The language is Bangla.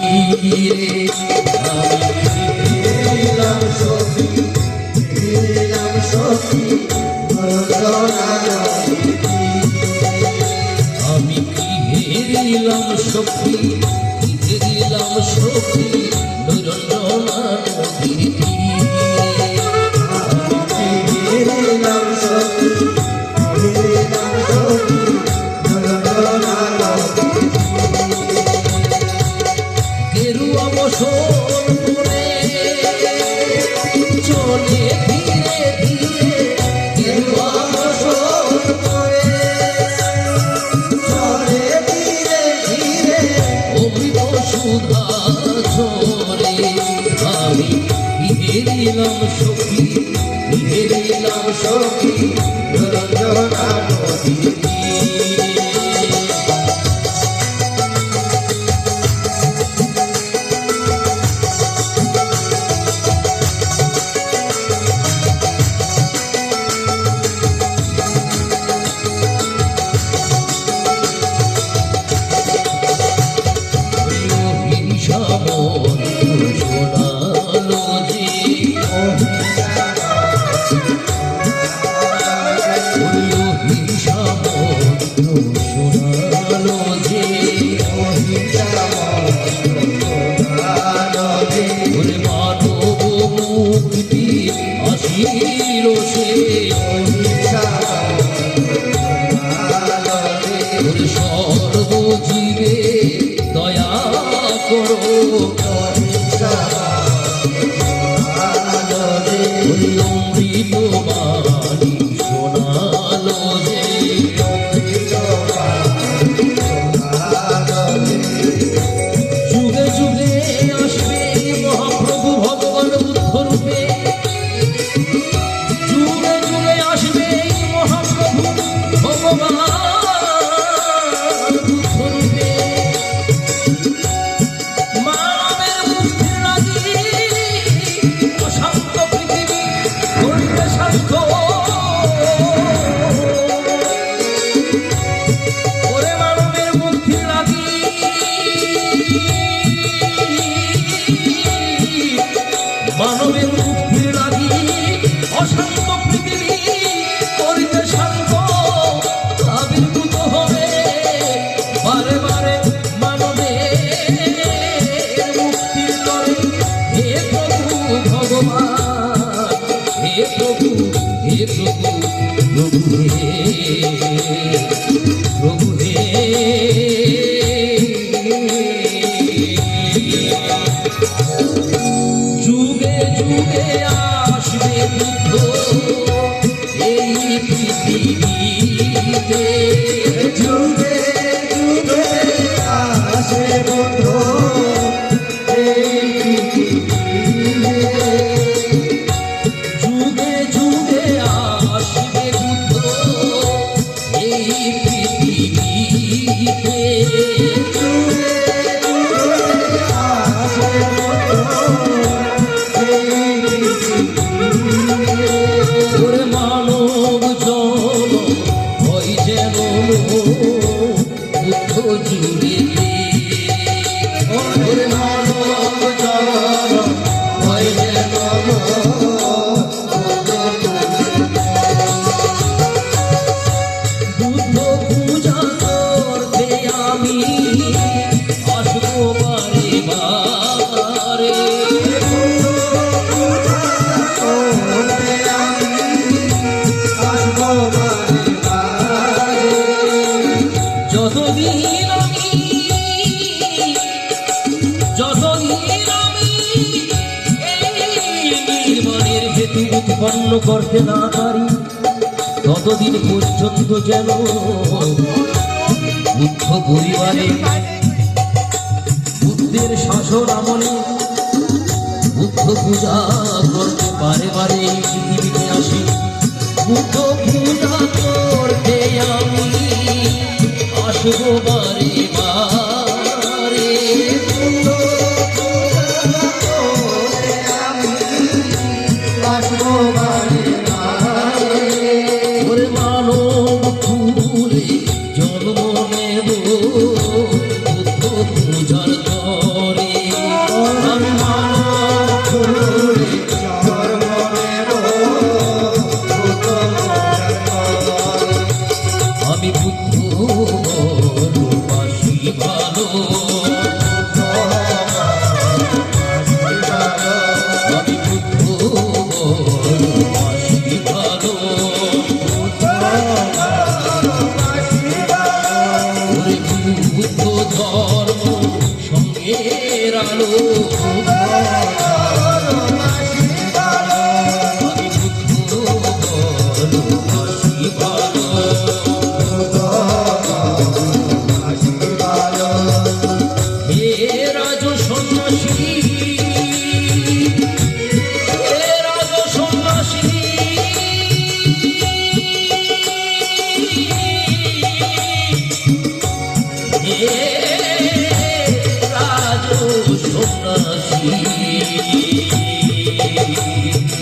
ফকিরে দিলাম সখী দিলাম সখী আমি কি হেরিলাম সখী। ঝরে আমি হেরিলাম সখী হেরিলাম স্মৃতি অধীর সে সর্বজীবে প্রভু হে প্রভু প্রভু হে প্রভু হে। যুগে যুগে পৃথিবীতে পণ্য করতে না পারি, ততদিন পর্যন্ত যেন বুদ্ধ পরিবারে বুদ্ধের শাসন আমলে বুদ্ধ পূজা করতে পারে পারে পৃথিবীতে আসি। বুদ্ধ পূজা করতে আমি আসব বাড়ি দিনের